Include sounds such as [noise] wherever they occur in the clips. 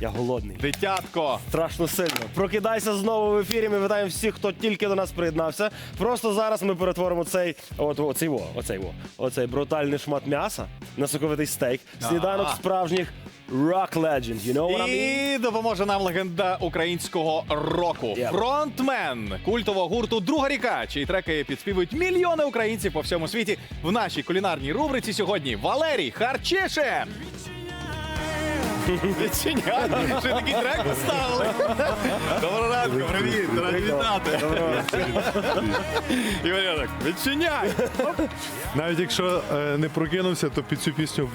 Я голодний. Дитятко. Страшно сильно. Прокидайся знову в ефірі. Ми вітаємо всіх, хто тільки до нас приєднався. Просто зараз ми перетворимо цей от оцей во, оцей во, оцей брутальний шмат м'яса на соковитий стейк. Сніданок Ага. справжніх rock legend. You know what I mean? І допоможе нам легенда українського року. Yep. Фронтмен культового гурту Друга ріка, чиї треки підспівують мільйони українців по всьому світі. В нашій кулінарній рубриці сьогодні Валерій Харчишин. Відчиняй. Ще такий трек поставили. Доброго ранку, привіт, раді вітати. Ігоряк, відчиняй. Навіть якщо е, не прокинувся, то під цю пісню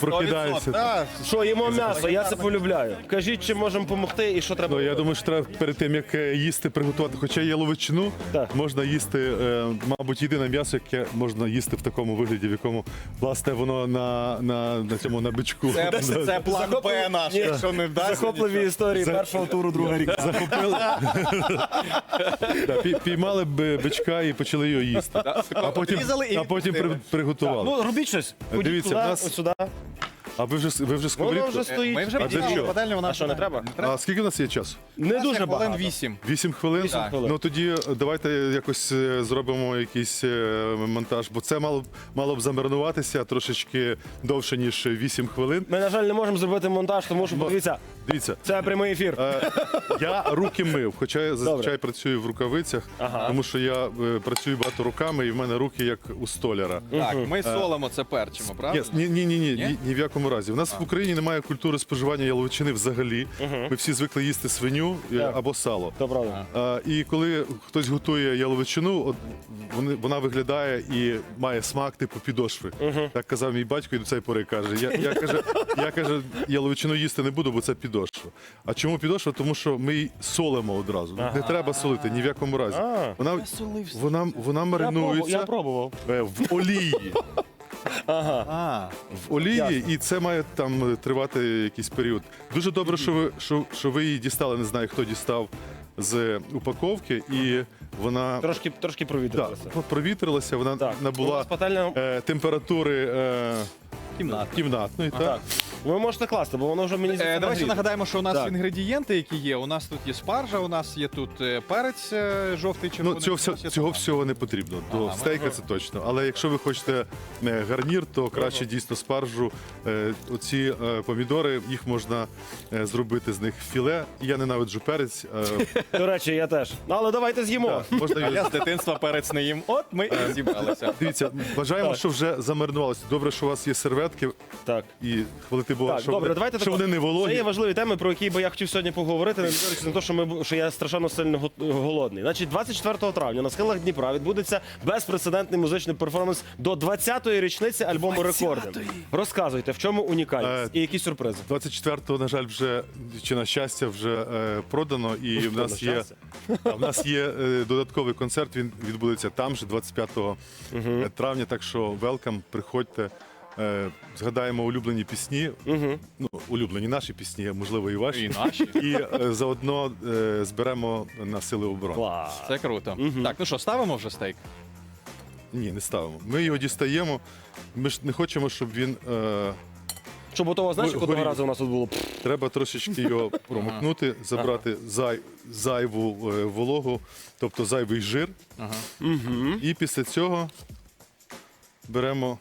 прокидається. Так, Що їмо м'ясо? Я це полюбляю. Кажіть, чи можемо допомогти і що треба. Ну, я робити? думаю, що треба перед тим, як е, їсти, приготувати. Хоча яловичину Так. можна їсти, е, мабуть, єдине м'ясо, яке можна їсти в такому вигляді, в якому власне воно на, на, на цьому на бичку. Це, [laughs] це план Б наш, Ні. якщо не вдасться. Захопливі історії За- першого туру, друга ріка. Захопили. [laughs] Да, пі- Піймали б бичка і почали його їсти. А потім, Різали і а потім при- приготували. Ну, робіть щось. Ходіть Дивіться, туди, в нас- ось сюди. А ви вже ви вже Воно сковорідку? вже стоїть. Ми вже А для підняли чого? пательню, вона А що, не треба? А скільки у нас є часу? Не дуже хвилин багато. вісім. Вісім хвилин? Вісім хвилин. Ну тоді е, давайте якось е, зробимо якийсь е, монтаж, бо це мало, б- мало б замаринуватися трошечки довше, ніж 8 хвилин. Ми, на жаль, не можемо зробити монтаж, тому що подивіться, Дивіться, це прямий ефір. е, я руки мив, хоча я зазвичай працюю в рукавицях, Ага. тому що я е, працюю багато руками, і в мене руки як у столяра. Так, ми солимо це перчимо, правда? Ні, ні, ні, ні, Ні? ні, ні в якому разі. У нас в Україні немає культури споживання яловичини взагалі. Ми всі звикли їсти свиню е, Так. або сало. То правда. А, і коли хтось готує яловичину, от вони, вона виглядає і має смак типу підошви. Так казав мій батько, і до цієї пори каже. Я, я, каже, я каже, яловичину їсти не буду, бо це підошва. А чому підошва? Тому що ми її солимо одразу. Не треба солити ні в якому разі. А. Вона, вона, вона маринується пробував. е, в олії. А, В олії, і це має там е, тривати якийсь період. Дуже добре, що ви що, що ви її дістали. Не знаю, хто дістав з упаковки, і вона Трошки, трошки да, провітрилася, вона Так. У набула нас пательня... е, температури е, кімната. кімнатної. Так. Так. Ви можете класти, бо воно вже мені Е, здається, давай ще нагріє. нагадаємо, що у нас Так. інгредієнти, які є. У нас тут є спаржа, у нас є тут е, перець е, жовтий, червоний. Ну, цього, всього, нас є цього томат. всього не потрібно. До Ага, стейка це точно. Але якщо ви хочете е, гарнір, то краще дійсно спаржу. Е, Оці е, помідори, їх можна е, зробити з них філе. Я ненавиджу перець. е, [laughs] До речі, я теж. Ну, Але давайте з'їмо. можна А його я з дитинства перець не їм. От ми і зібралися. Дивіться, бажаємо, що вже замаринувалося. Добре, що у вас є серветки Так. і хвалити Бога, Так, що, добре, вони, давайте що тако. вони не Це є важливі теми, про які би я хотів сьогодні поговорити, не дивлячись на те, що, ми, що я страшенно сильно го- голодний. Значить, 24 травня на схилах Дніпра відбудеться безпрецедентний музичний перформанс до 20-ї річниці альбому Рекорди. Розказуйте, в чому унікальність Е, і які сюрпризи. 24-го, на жаль, вже чи на щастя, вже е, продано, і [laughs] в нас на є щастя. а в нас є е, додатковий концерт. Він відбудеться там же 25 травня. Так що велкам, приходьте. Е, згадаємо улюблені пісні, ну улюблені наші пісні, можливо, і ваші. І наші. І е, заодно е, зберемо на сили оборони. Клас. Це круто. Так, ну що, ставимо вже стейк? Ні, не ставимо. Ми його дістаємо. Ми ж не хочемо, щоб він. Е, Щоб готово, знаєш, як одного разу у нас тут було. треба трошечки його промокнути, забрати зай, зайву е, вологу, тобто зайвий жир. Ага. І після цього беремо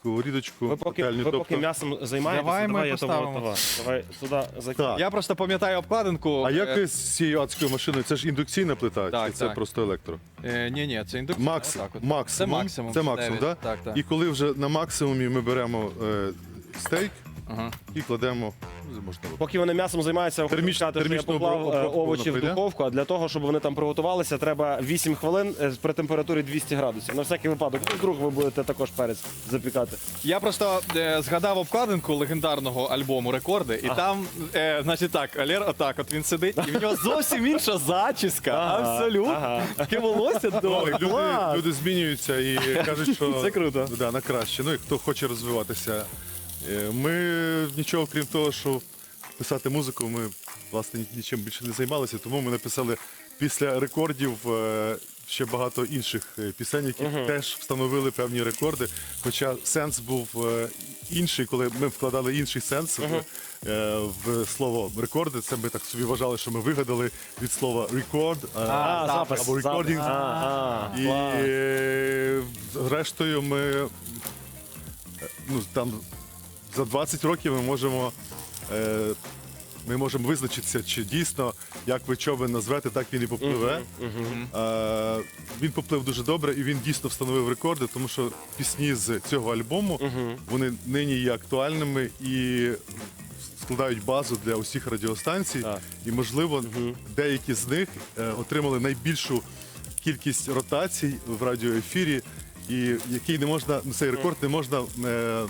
сковорідочку, Ви поки, пательню, ви тобто поки м'ясом займаєтеся, Давай ми давай я того, поставимо. того. Давай сюди закинь. Так. Я просто пам'ятаю обкладинку. А як Е, з цією адською машиною? Це ж індукційна плита, Так, чи це так. просто електро? Е, ні, ні, це індукція. Макс, Отак от. максимум. Це максимум. Це максимум, да? Так, так. І коли вже на максимумі ми беремо е, стейк Ага. і кладемо. ну, Можна Поки вони м'ясом займаються, хочу Терміч- сказати, що я термічну поклав обробку е, овочі в пройде? духовку, а для того, щоб вони там приготувалися, треба 8 хвилин е, при температурі 200 градусів. На всякий випадок, ну, вдруг ви будете також перець запікати. Я просто е, згадав обкладинку легендарного альбому Рекорди, і там, е, значить так, Алєр отак, от він сидить, і в нього зовсім інша зачіска. Ага, Абсолютно. ага. Таке волосся довге. люди, Клас! люди змінюються і кажуть, що Це круто. Да, на краще. Ну і хто хоче розвиватися. Е, Ми нічого, крім того, що писати музику, ми власне нічим більше не займалися, тому ми написали після рекордів е, ще багато інших е, пісень, які теж встановили певні рекорди. Хоча сенс був е, інший, коли ми вкладали інший сенс в, е, в слово рекорди. Це ми так собі вважали, що ми вигадали від слова е, А, запис. або запис. А, а, І клас. е, зрештою ми е, ну, там за 20 років ми можемо. е, Ми можемо визначитися, чи дійсно, як ви човен назвете, так він і попливе. Е, Він поплив дуже добре і він дійсно встановив рекорди, тому що пісні з цього альбому вони нині є актуальними і складають базу для усіх радіостанцій. Так. І, можливо, деякі з них е, отримали найбільшу кількість ротацій в радіоефірі, і який не можна, ну, цей рекорд не можна. е,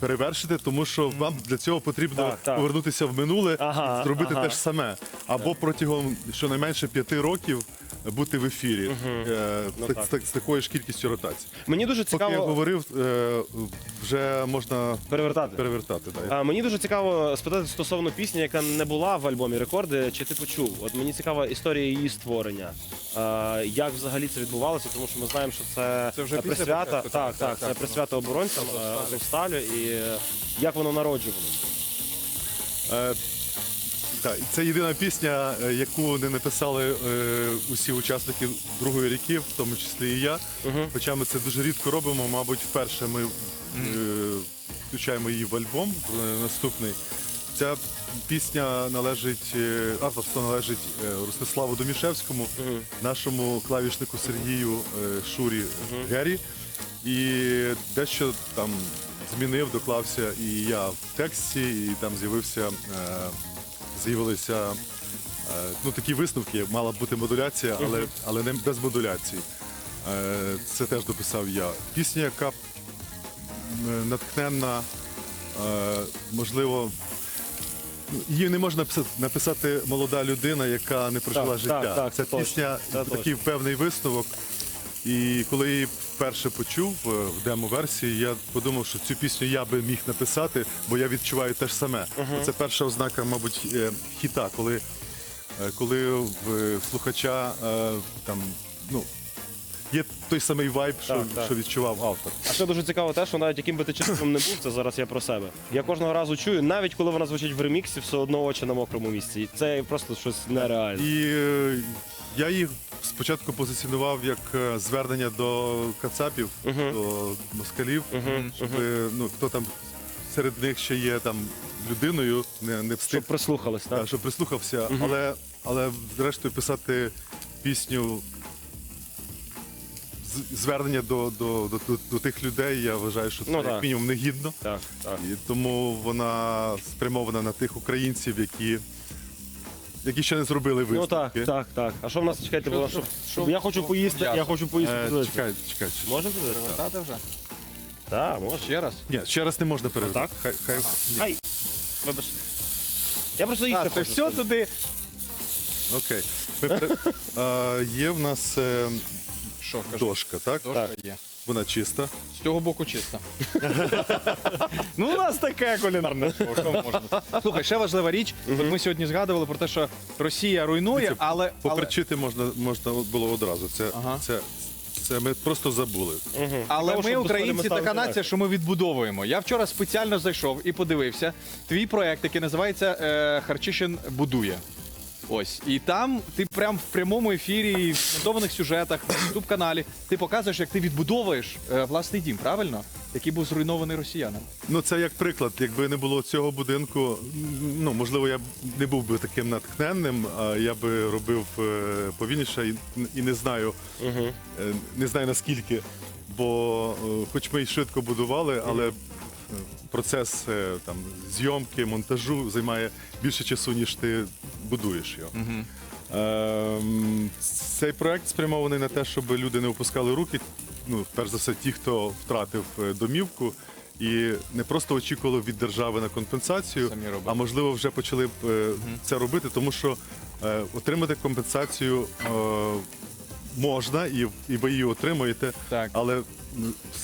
Перевершити, тому що вам для цього потрібно Так, так. повернутися в минуле, Ага, зробити ага. те ж саме, або протягом щонайменше п'яти років бути в ефірі е, Ну, так- так. з, так- з такою ж кількістю ротацій. Мені дуже Поки я цікаво говорив, е, вже можна перевертати. перевертати. Да. А, мені дуже цікаво спитати стосовно пісні, яка не була в альбомі рекорди. Чи ти почув? От мені цікава історія її створення. А, як взагалі це відбувалося? Тому що ми знаємо, що це, Це вже після присвята. початку, Так, так, так, так, це так. присвята оборонцям е, Азовсталю і е, як воно народжувалося. Е, так, це єдина пісня, е, яку не написали е, усі учасники другої ріки, в тому числі і я. Хоча ми це дуже рідко робимо, мабуть, вперше ми е, включаємо її в альбом е, наступний. Ця пісня належить, е, авторство належить е, Ростиславу Домішевському, нашому клавішнику Сергію е, Шурі Гері. І дещо там змінив, доклався і я в тексті, і там з'явився, е, з'явилися е, ну, такі висновки. Мала бути модуляція, але, але не без модуляції. Е, це теж дописав я. Пісня, яка натхненна, е, можливо. Її не можна написати, написати молода людина, яка не прожила Так, життя. так, так, це точно, пісня, це такий певний висновок. І коли я її вперше почув е, в демо-версії, я подумав, що цю пісню я би міг написати, бо я відчуваю те ж саме. Це перша ознака, мабуть, е, хіта, коли, е, коли в слухача там, ну, є той самий вайб, що, Так, так. що відчував автор. А ще дуже цікаво те, що навіть яким би ти чоловіком не був, це зараз я про себе. Я кожного разу чую, навіть коли вона звучить в реміксі, все одно очі на мокрому місці. І це просто щось нереальне. І е, я їх спочатку позиціонував як е, звернення до кацапів, до москалів, щоб е, ну, хто там серед них ще є там людиною, не, не встиг, Щоб прислухались, та, так? щоб прислухався, але, але зрештою писати пісню. з- Звернення до, до, до, до, до тих людей, я вважаю, що це Ну, як мінімум негідно. Так, так. І тому вона спрямована на тих українців, які, які ще не зробили Ну висновки. так, так, так. А що в нас чекайте, було? Що, що- я хочу що поїсти, я хочу поїсти. Е, подивитися. чекай, чекай. Можна подивитися? Перевертати вже? Так, можна. Ще раз? Ні, ще раз не можна перевести. Так? Хай, хай... Ай, вибач. Я просто їсти А, ти хочу. все туди. Окей. Пере- [laughs] е, є в нас е, Що, дошка, так? Дошка є. Вона чиста. З цього боку чисто. [laughs] ну, у нас таке кулінарне шоу, що можна. Слухай, ще важлива річ. От ми сьогодні згадували про те, що Росія руйнує, Дивіться, але. але... Поперчити можна, можна було одразу. Це, Ага. це, це ми просто забули. Але Цікаво, ми, щоб українці, така ставити нація, що ми відбудовуємо. Я вчора спеціально зайшов і подивився твій проект, який називається е, Харчишин будує. Ось. І там ти прям в прямому ефірі, в монтованих сюжетах, на youtube каналі ти показуєш, як ти відбудовуєш е, власний дім, правильно? Який був зруйнований росіянами. Ну, це як приклад. Якби не було цього будинку, ну можливо, я б не був би таким натхненним, а я би робив е, повільніше і, і не знаю, е, не знаю наскільки. Бо, е, хоч ми й швидко будували, але е, процес е, там зйомки, монтажу займає більше часу, ніж ти будуєш його. Ем, Цей проект спрямований на те, щоб люди не опускали руки. Ну, перш за все, ті, хто втратив е, домівку і не просто очікували від держави на компенсацію, Самі робили. а можливо вже почали б е, це робити, тому що е, отримати компенсацію е, можна, і, і ви її отримуєте, Так. але м,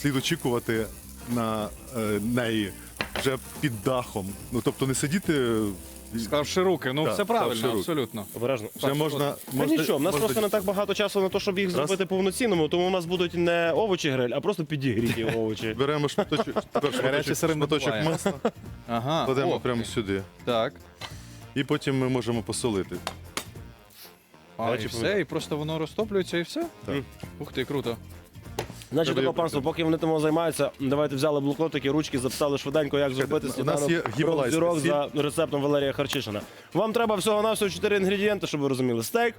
слід очікувати на е, неї вже під дахом. Ну тобто не сидіти. Ставши руки, ну Так, все правильно, руки. абсолютно. Обережно. Вже можна, Та можна нічого, в нас можна- просто не так багато часу на те, щоб їх зробити повноцінними, тому у нас будуть не овочі гриль, а просто підігріті овочі. [laughs] Беремо шматочок, [laughs] тепер шматочок, сири не шматочок буває. масла, [laughs] Ага. кладемо о, прямо сюди. Так. І потім ми можемо посолити. А, і все, і просто воно розтоплюється і все? Так. Ух ти, круто. Значить, Треба таке панство, поки вони тому займаються, давайте взяли блокнотики, ручки, записали швиденько, як зробити у нас сніданок є гімалайська зірок сіль. за рецептом Валерія Харчишина. Вам треба всього-навсього 4 інгредієнти, щоб ви розуміли. Стейк,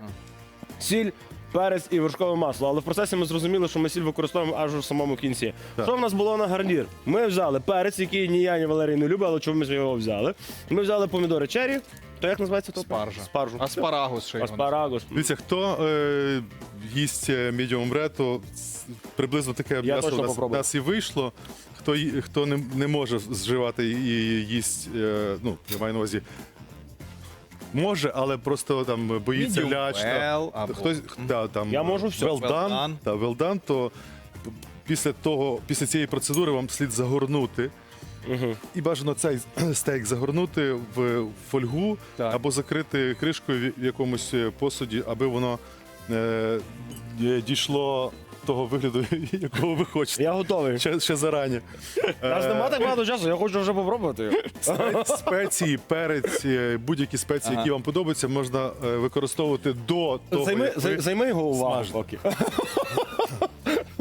сіль, перець і вершкове масло. Але в процесі ми зрозуміли, що ми сіль використовуємо аж у самому кінці. Так. Що в нас було на гарнір? Ми взяли перець, який ні я, ні Валерій не любить, але чому ми його взяли? Ми взяли помідори чері. То як називається то? Спаржа. Спаржу. Аспарагус ще його Аспарагус. Дивіться, хто е, їсть медіум ре, то с- приблизно таке м'ясо точно у нас, попробую. нас і вийшло. Хто, ї- хто не, не може зживати і їсть, е, ну, я маю на увазі, може, але просто там боїться Medium ляч. well або- хтось, да, там, Я можу все. Well Well done, done. та, well done, то після, того, після цієї процедури вам слід загорнути. Угу. І бажано цей [clears throat] стейк загорнути в фольгу Так. або закрити кришкою в якомусь е, посуді, аби воно е, е, дійшло того вигляду, [laughs] якого ви хочете. Я готовий. Ще, ще зарані. [laughs] Нас нема так багато часу, я хочу вже попробувати. Спе- [laughs] Спеції, перець, е, будь-які спеції, Ага. які вам подобаються, можна е, використовувати до того. Займи, як ви- зай- займи його увагу. поки.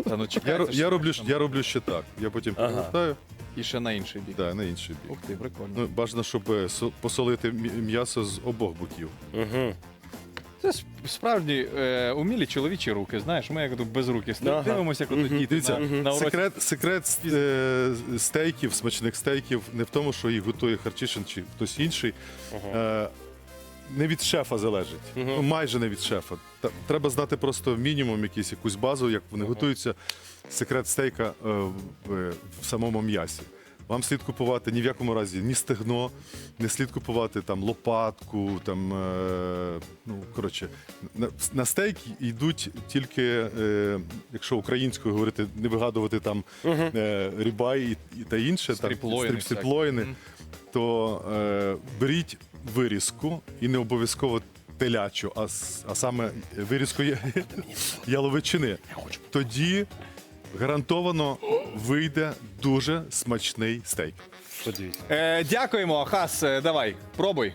Та, ну, Я, чекайте, ро- що я, роблю, я роблю ще так. Я потім Ага. перевертаю І ще на інший бік. да, на інший бік. Ух ти, прикольно. Ну, бажано, щоб е, со- посолити м'я- м'ясо з обох боків. Угу. Це сп- справді е, умілі чоловічі руки, знаєш, ми як тут без руки стоїмо, Ага. дивимося, як от діти Дивіться, на, на уроці. секрет, секрет е, стейків, смачних стейків не в тому, що їх готує Харчишин чи хтось інший. Е, не від шефа залежить. Ну, майже не від шефа. Та- Треба знати просто мінімум, якийсь, якусь базу, як вони готуються. Секрет стейка е, в, в самому м'ясі. Вам слід купувати ні в якому разі ні стегно, не слід купувати там лопатку, там, е, ну, коротше, на, на стейк йдуть тільки, е, якщо українською говорити, не вигадувати там е, рібай і, і та інше, Стріплоїни там, всякі. стріплоїни, то е, беріть вирізку і не обов'язково телячу, а, с- а саме вирізку я- яловичини. Тоді гарантовано вийде дуже смачний стейк. Подивіться. Е, дякуємо, Хас, е, давай, пробуй.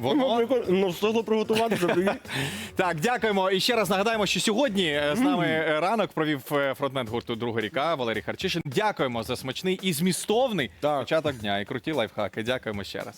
Ну, Воно. Ну, встигло приготуватися. прикинь. [laughs] Так, дякуємо. І ще раз нагадаємо, що сьогодні е, з нами е, ранок провів е, фронтмен гурту Друга ріка Валерій Харчишин. Дякуємо за смачний і змістовний початок дня і круті лайфхаки. Дякуємо ще раз.